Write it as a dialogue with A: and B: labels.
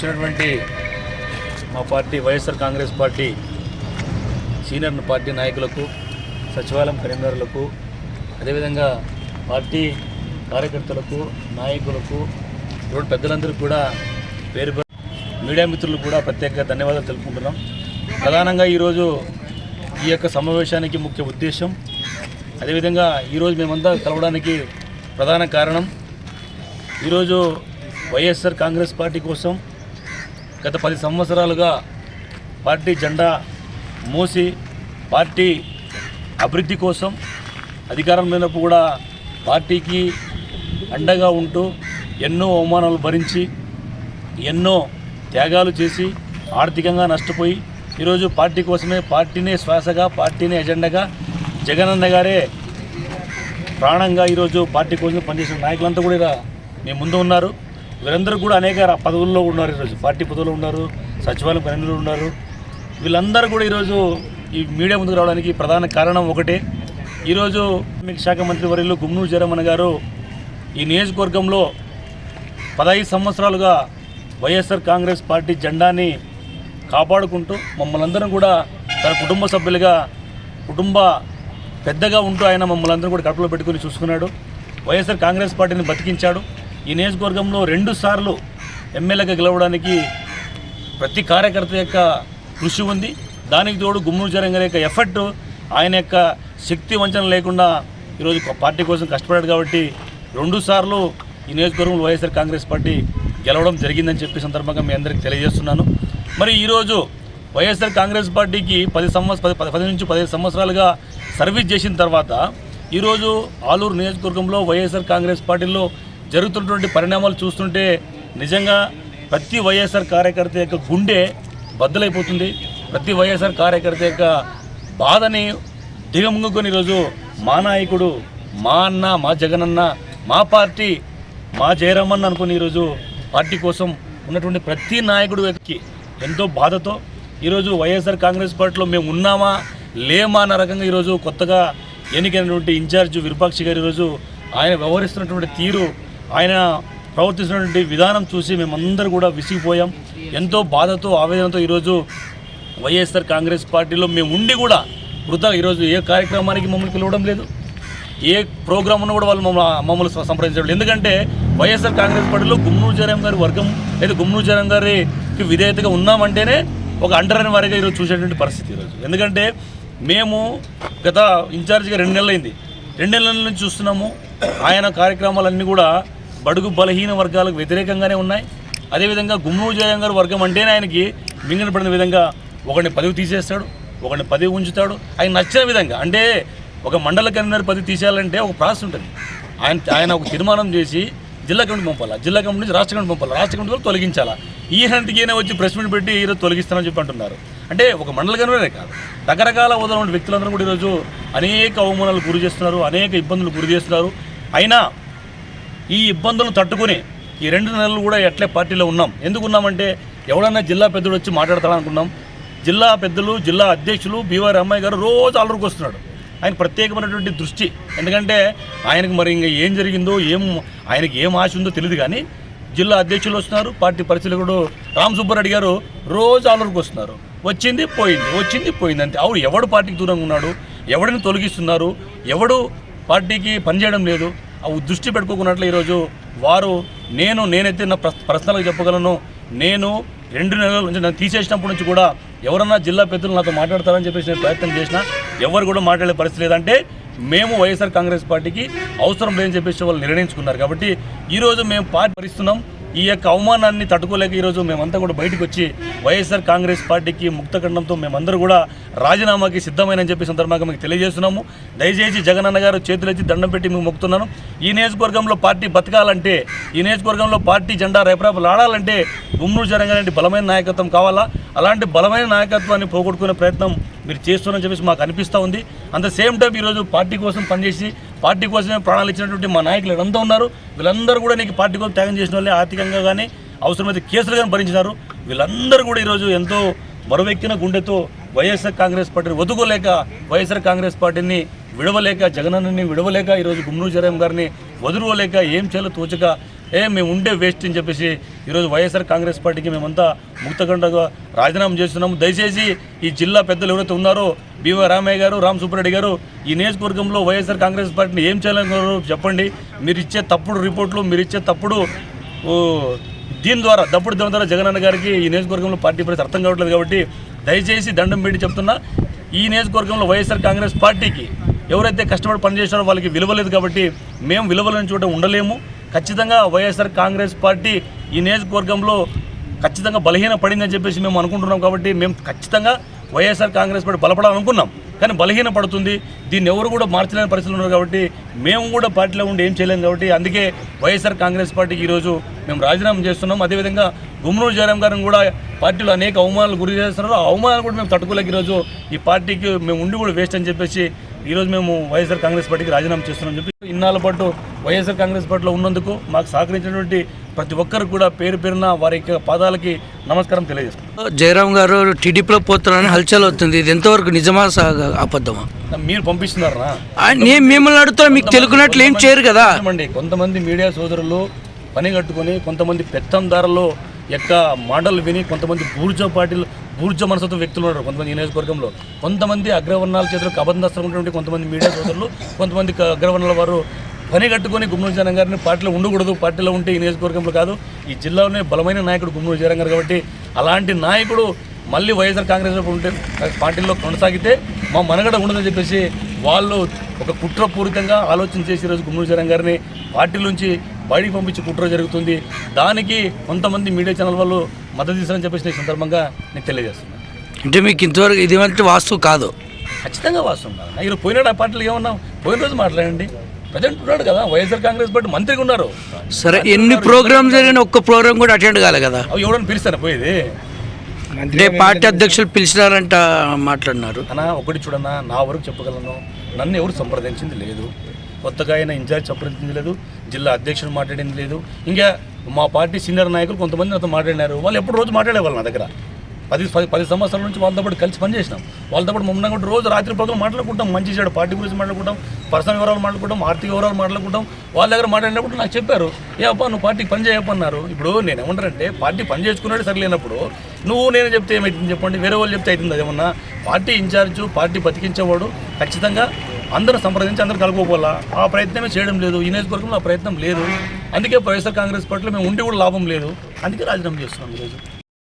A: వచ్చినటువంటి మా party YSR Congress party senior party నాయకులకు సచివాలయం కరీంనగర్లకు అదేవిధంగా పార్టీ కార్యకర్తలకు నాయకులకు రోడ్డు పెద్దలందరూ కూడా పేరు మీడియా మిత్రులకు కూడా ప్రత్యేక ధన్యవాదాలు తెలుపుకుంటున్నాం. ప్రధానంగా ఈరోజు ఈ యొక్క సమావేశానికి ముఖ్య ఉద్దేశం అదేవిధంగా ఈరోజు మేమంతా కలవడానికి ప్రధాన కారణం ఈరోజు వైఎస్ఆర్ కాంగ్రెస్ పార్టీ కోసం గత పది సంవత్సరాలుగా పార్టీ జెండా మోసి పార్టీ అభివృద్ధి కోసం అధికారం లేనప్పుడు కూడా పార్టీకి అండగా ఉంటూ ఎన్నో అవమానాలు భరించి ఎన్నో త్యాగాలు చేసి ఆర్థికంగా నష్టపోయి ఈరోజు పార్టీ కోసమే పార్టీనే శ్వాసగా పార్టీనే ఎజెండాగా జగనన్న గారే ప్రాణంగా ఈరోజు పార్టీ కోసం పనిచేసిన నాయకులంతా కూడా మీ ముందు ఉన్నారు. వీరందరూ కూడా అనేక పదవుల్లో ఉన్నారు ఈరోజు. పార్టీ పదవుల్లో ఉన్నారు సచివాలయం పనులు ఉన్నారు. వీళ్ళందరూ కూడా ఈరోజు ఈ మీడియా ముందుకు రావడానికి ప్రధాన కారణం ఒకటే. ఈరోజు మీకు శాఖ మంత్రి వర్యులు గుమ్నూరు జయరమణ గారు ఈ నియోజకవర్గంలో పదహైదు సంవత్సరాలుగా వైఎస్ఆర్ కాంగ్రెస్ పార్టీ జెండాని కాపాడుకుంటూ మమ్మల్ని అందరం కూడా తన కుటుంబ సభ్యులుగా కుటుంబ పెద్దగా ఉంటూ ఆయన మమ్మల్ని అందరూ కూడా కడుపులో పెట్టుకుని చూసుకున్నాడు. వైఎస్ఆర్ కాంగ్రెస్ పార్టీని బతికించాడు. ఈ నియోజకవర్గంలో రెండు సార్లు ఎమ్మెల్యేగా గెలవడానికి ప్రతి కార్యకర్త యొక్క కృషి ఉంది. దానికి తోడు గుమ్మూరు జరం యొక్క ఎఫర్ట్ ఆయన యొక్క శక్తి వంచన లేకుండా ఈరోజు పార్టీ కోసం కష్టపడ్డాడు కాబట్టి రెండు సార్లు ఈ నియోజకవర్గంలో వైఎస్ఆర్ కాంగ్రెస్ పార్టీ గెలవడం జరిగిందని చెప్పి సందర్భంగా మీ అందరికీ తెలియజేస్తున్నాను. మరి ఈరోజు వైఎస్ఆర్ కాంగ్రెస్ పార్టీకి పది సంవత్సర పది- పది నుంచి పదిహేను సంవత్సరాలుగా సర్వీస్ చేసిన తర్వాత ఈరోజు ఆలూరు నియోజకవర్గంలో వైఎస్ఆర్ కాంగ్రెస్ పార్టీలో జరుగుతున్నటువంటి పరిణామాలు చూస్తుంటే నిజంగా ప్రతి వైఎస్ఆర్ కార్యకర్త యొక్క గుండె బద్దలైపోతుంది. ప్రతి వైఎస్ఆర్ కార్యకర్త యొక్క బాధని దిగముంగుకొని ఈరోజు మా నాయకుడు మా అన్న మా జగనన్న మా పార్టీ మా జయరామన్న అనుకుని ఈరోజు పార్టీ కోసం ఉన్నటువంటి ప్రతి నాయకుడు వ్యక్తికి ఎంతో బాధతో ఈరోజు వైఎస్ఆర్ కాంగ్రెస్ పార్టీలో మేము ఉన్నామా లేమా అన్న రకంగా ఈరోజు కొత్తగా ఎన్నికైనటువంటి ఇన్ఛార్జ్ విరూపాక్షి గారు ఈరోజు ఆయన వ్యవహరిస్తున్నటువంటి తీరు ఆయన ప్రవర్తిస్తున్నటువంటి విధానం చూసి మేమందరూ కూడా విసిగిపోయాం. ఎంతో బాధతో ఆవేదనతో ఈరోజు వైఎస్ఆర్ కాంగ్రెస్ పార్టీలో మేము ఉండి కూడా వృధా ఈరోజు ఏ కార్యక్రమానికి మమ్మల్ని పిలవడం లేదు. ఏ ప్రోగ్రామ్ను కూడా వాళ్ళు మమ్మల్ని మమ్మల్ని సంప్రదించడం ఎందుకంటే వైఎస్ఆర్ కాంగ్రెస్ పార్టీలో గుమ్నూరు జరం గారి వర్గం లేదా గుమ్నూరు జరం గారికి విధేయతగా ఉన్నామంటేనే ఒక అండరని వారిగా ఈరోజు చూసేటువంటి పరిస్థితి ఈరోజు. ఎందుకంటే మేము గత ఇన్ఛార్జిగా రెండు నెలలైంది. రెండు నెలల నుంచి చూస్తున్నాము. ఆయన కార్యక్రమాలన్నీ కూడా బడుగు బలహీన వర్గాలకు వ్యతిరేకంగానే ఉన్నాయి. అదేవిధంగా గుమ్నూరు జయరాం గారి వర్గం అంటేనే ఆయనకి మింగినపడిన విధంగా ఒకరిని పదవి తీసేస్తాడు ఒకరిని పదవి ఉంచుతాడు. ఆయన నచ్చిన విధంగా అంటే ఒక మండల కన్వీనర్ పదవి తీసేయాలంటే ఒక ప్రాసెస్ ఉంటుంది. ఆయన ఆయన ఒక తీర్మానం చేసి జిల్లా కమిటీ పంపాలా? జిల్లా కమిటీ నుంచి రాష్ట్ర కమిటీ పంపాలి? రాష్ట్ర కమిటీ వాళ్ళు తొలగించాలా? ఈ హంటికైనా వచ్చి ప్రెస్ మీట్ పెట్టి ఈరోజు తొలగిస్తానని చెప్పి అంటున్నారు. అంటే ఒక మండల కన్వీనరే కాదు. రకరకాల ఉదాహరణ ఉన్న వ్యక్తులందరూ కూడా ఈరోజు అనేక అవమానాలు గురి చేస్తున్నారు అనేక ఇబ్బందులు గురి చేస్తున్నారు. అయినా ఈ ఇబ్బందులను తట్టుకుని ఈ రెండు నెలలు కూడా ఎట్లే పార్టీలో ఉన్నాం. ఎందుకున్నామంటే ఎవడన్నా జిల్లా పెద్దలు వచ్చి మాట్లాడతాడనుకున్నాం. జిల్లా పెద్దలు జిల్లా అధ్యక్షులు బీవై అమ్మాయి గారు రోజు ఆలూరుకు వస్తున్నాడు. ఆయన ప్రత్యేకమైనటువంటి దృష్టి. ఎందుకంటే ఆయనకు మరి ఇంకా ఏం జరిగిందో ఏం ఆయనకి ఏం ఆశ ఉందో తెలియదు కానీ జిల్లా అధ్యక్షులు వస్తున్నారు పార్టీ పరిశీలకుడు రామ్ సుబ్బారెడ్డి గారు రోజు ఆలూరుకు వస్తున్నారు. వచ్చింది పోయింది వచ్చింది పోయింది అంతే. అవును ఎవడు పార్టీకి దూరంగా ఉన్నాడు ఎవడిని తొలగిస్తున్నారు ఎవడు పార్టీకి పనిచేయడం లేదు దృష్టి పెట్టుకోకున్నట్లు ఈరోజు వారు నేను నేనైతే నా ప్రస్- పర్సనల్గా చెప్పగలను. నేను రెండు నెలల నుంచి నన్ను తీసేసినప్పటి నుంచి కూడా ఎవరన్నా జిల్లా పెద్దలు నాతో మాట్లాడతారని చెప్పేసి నేను ప్రయత్నం చేసినా ఎవరు కూడా మాట్లాడే పరిస్థితి లేదంటే మేము వైఎస్ఆర్ కాంగ్రెస్ పార్టీకి అవసరం లేదని చెప్పేసి వాళ్ళు నిర్ణయించుకున్నారు. కాబట్టి ఈరోజు మేము పార్టీ భరిస్తున్నాం ఈ యొక్క అవమానాన్ని తట్టుకోలేక ఈరోజు మేమంతా కూడా బయటకు వచ్చి వైఎస్ఆర్ కాంగ్రెస్ పార్టీకి ముక్తఖండంతో మేమందరూ కూడా రాజీనామాకి సిద్ధమైనని చెప్పి సందర్భంగా మీకు తెలియజేస్తున్నాము. దయచేసి జగనన్న గారు చేతులెత్తి దండం పెట్టి మీకు మొక్కుతున్నాను. ఈ నియోజకవర్గంలో పార్టీ బతకాలంటే ఈ నియోజకవర్గంలో పార్టీ జెండా రేపరేపలు ఆడాలంటే గుమ్నూరు జరగాలంటే బలమైన నాయకత్వం కావాలా? అలాంటి బలమైన నాయకత్వాన్ని పోగొట్టుకునే ప్రయత్నం మీరు చేస్తున్నారని చెప్పేసి మాకు అనిపిస్తూ ఉంది. అంత సేమ్ టైం ఈరోజు పార్టీ కోసం పనిచేసి పార్టీ కోసమే ప్రాణాలు ఇచ్చినటువంటి మా నాయకులు ఎంతో ఉన్నారు. వీళ్ళందరూ కూడా నీకు పార్టీ కోసం త్యాగం చేసిన వాళ్ళే ఆర్థికంగా కానీ అవసరమైతే కేసులు కానీ భరించినారు. వీళ్ళందరూ కూడా ఈరోజు ఎంతో మరువెక్కిన గుండెతో వైఎస్ఆర్ కాంగ్రెస్ పార్టీని వదుకోలేక వైఎస్ఆర్ కాంగ్రెస్ పార్టీని విడవలేక జగనన్నని విడవలేక ఈరోజు గుమ్నూ జరం గారిని వదులుకోలేక ఏం చేయాలో తోచక ఏ మేము ఉండే వేస్ట్ అని చెప్పేసి ఈరోజు వైఎస్ఆర్ కాంగ్రెస్ పార్టీకి మేమంతా ముక్తకండగా రాజీనామా చేస్తున్నాము. దయచేసి ఈ జిల్లా పెద్దలు ఎవరైతే ఉన్నారో బీవై రామయ్య గారు రామ్ సుబ్బారెడ్డి గారు ఈ నియోజకవర్గంలో వైఎస్ఆర్ కాంగ్రెస్ పార్టీని ఏం చేయాలనుకున్నారు చెప్పండి. మీరు ఇచ్చే తప్పుడు రిపోర్ట్లు మీరు ఇచ్చే తప్పుడు దీని ద్వారా దప్పుడు దీని ద్వారా జగనన్న గారికి ఈ నియోజకవర్గంలో పార్టీ పరిస్థితి అర్థం కావట్లేదు కాబట్టి దయచేసి దండం పెట్టి చెప్తున్నా ఈ నియోజకవర్గంలో వైఎస్ఆర్ కాంగ్రెస్ పార్టీకి ఎవరైతే కష్టపడి పనిచేస్తారో వాళ్ళకి విలువలేదు కాబట్టి మేము విలువలను చూడటం ఉండలేము. ఖచ్చితంగా వైఎస్ఆర్ కాంగ్రెస్ పార్టీ ఈ నియోజకవర్గంలో ఖచ్చితంగా బలహీన పడిందని చెప్పేసి మేము అనుకుంటున్నాం కాబట్టి మేము ఖచ్చితంగా వైఎస్ఆర్ కాంగ్రెస్ పార్టీ బలపడాలనుకున్నాం. కానీ బలహీన పడుతుంది దీన్ని ఎవరు కూడా మార్చలేని పరిస్థితులు ఉన్నారు కాబట్టి మేము కూడా పార్టీలో ఉండి ఏం చేయలేము కాబట్టి అందుకే వైఎస్ఆర్ కాంగ్రెస్ పార్టీకి ఈరోజు మేము రాజీనామా చేస్తున్నాం. అదేవిధంగా గుమ్మనూరు జయరాం గారిని కూడా పార్టీలో అనేక అవమానాలు గురి చేస్తున్నారు. ఆ అవమానాలు కూడా మేము తట్టుకోలేక ఈరోజు ఈ పార్టీకి మేము ఉండి కూడా వేస్ట్ అని చెప్పేసి ఈరోజు మేము వైఎస్ఆర్ కాంగ్రెస్ పార్టీకి రాజీనామా చేస్తున్నాం చెప్పి ఇన్నాళ్ళ పాటు వైఎస్ఆర్ కాంగ్రెస్ పార్టీలో ఉన్నందుకు మాకు సహకరించినటువంటి ప్రతి ఒక్కరు కూడా పేరు పేరున వారి యొక్క పాదాలకి నమస్కారం తెలియజేస్తున్నాం.
B: జయరాం గారు టీడీపీలో పోతున్నారని హల్చల్ అవుతుంది. ఇది ఎంతవరకు నిజమా అబద్ధమా?
A: మీరు పంపిస్తున్నారా?
B: నేను మిమ్మల్ని అడుగుతున్నా మీకు తెలుగునట్లు ఏం చేయరు కదా?
A: నిజమండి కొంతమంది మీడియా సోదరులు పని కట్టుకొని కొంతమంది పెత్తందారులు యొక్క మాటలు విని కొంతమంది బూర్జ పార్టీలు బూర్జ మనసుతో వ్యక్తులు ఉన్నారు కొంతమంది ఈ నియోజకవర్గంలో. కొంతమంది అగ్రవర్ణాల చేతులకు అబంధస్త్రం ఉన్నటువంటి కొంతమంది మీడియా సోదరులు కొంతమంది అగ్రవర్ణాల వారు పని కట్టుకొని గుమ్మూరు జనం గారిని పార్టీలో ఉండకూడదు. పార్టీలో ఉంటే ఈ నియోజకవర్గంలో కాదు. ఈ జిల్లాలోనే బలమైన నాయకుడు గుమ్మూరు జనం గారు కాబట్టి అలాంటి నాయకుడు మళ్ళీ వైఎస్ఆర్ కాంగ్రెస్ ఉంటే పార్టీలో కొనసాగితే మా మనగడ ఉండదని చెప్పేసి వాళ్ళు ఒక కుట్రపూరితంగా ఆలోచన చేసి ఈరోజు గుమ్మూరు జనం గారిని పార్టీ నుంచి బయటికి పంపించి కుట్ర జరుగుతుంది. దానికి కొంతమంది మీడియా ఛానల్ వాళ్ళు మద్దతు ఇస్తారని చెప్పేసి ఈ సందర్భంగా నేను తెలియజేస్తున్నాను.
B: అంటే మీకు ఇంతవరకు ఇది వంటి వాస్తు కాదు.
A: ఖచ్చితంగా వాస్తవం ఈరోజు పోయినాడు ఆ పార్టీలు ఏమన్నా పోయిన రోజు మాట్లాడండి. ప్రజెంట్ ఉన్నాడు కదా వైఎస్ఆర్ కాంగ్రెస్ పార్టీ మంత్రిగా ఉన్నారు.
B: సరే ఎన్ని ప్రోగ్రామ్ జరిగిన ఒక్క ప్రోగ్రామ్ కూడా అటెండ్ కాలే కదా.
A: అవి ఎవడని పిలుస్తాను పోయేది?
B: అంటే పార్టీ అధ్యక్షులు పిలిచినారంట మాట్లాడినారు.
A: అన్న ఒకటి చూడన్నా నా వరకు చెప్పగలను నన్ను ఎవరు సంప్రదించింది లేదు. కొత్తగా అయిన ఇన్ఛార్జ్ సంప్రదించింది లేదు జిల్లా అధ్యక్షుడు మాట్లాడింది లేదు. ఇంకా మా పార్టీ సీనియర్ నాయకులు కొంతమంది నాతో మాట్లాడినారు. వాళ్ళు ఎప్పుడు రోజు మాట్లాడేవాళ్ళు నా దగ్గర. పది పది పది సంవత్సరాల నుంచి వాళ్ళతో పాటు కలిసి పనిచేసినాం. వాళ్ళతో పాటు మమ్మల్ని కూడా రోజు రాత్రి పగలు మాట్లాడుకుంటాం. మంచి చెడు పార్టీ గురించి మాట్లాడుకుంటాం. పర్సనల్ వివరాలు మాట్లాడుకుంటాం. ఆర్థిక వివరాలు మాట్లాడుకుంటాం. వాళ్ళ దగ్గర మాట్లాడినప్పుడు నాకు చెప్పారు ఏ అప్ప నువ్వు పార్టీకి పని చేయప్పన్నారు. ఇప్పుడు నేను ఏమంటారంటే పార్టీ పని చేసుకున్నాడు సరిలేనప్పుడు నువ్వు నేను చెప్తే ఏమైతుంది చెప్పండి. వేరే వాళ్ళు చెప్తే అవుతుంది అదేమన్నా పార్టీ ఇన్ఛార్జు పార్టీ బతికించేవాడు ఖచ్చితంగా అందరూ సంప్రదించి అందరూ కలుపుకోవాలా? ఆ ప్రయత్నమే చేయడం లేదు. ఈ నియోజకవర్గంలో ఆ ప్రయత్నం లేదు. అందుకే వైఎస్ఆర్ కాంగ్రెస్ పార్టీలో మేము ఉండి కూడా లాభం లేదు. అందుకే రాజీనామా చేస్తున్నాం ఈరోజు.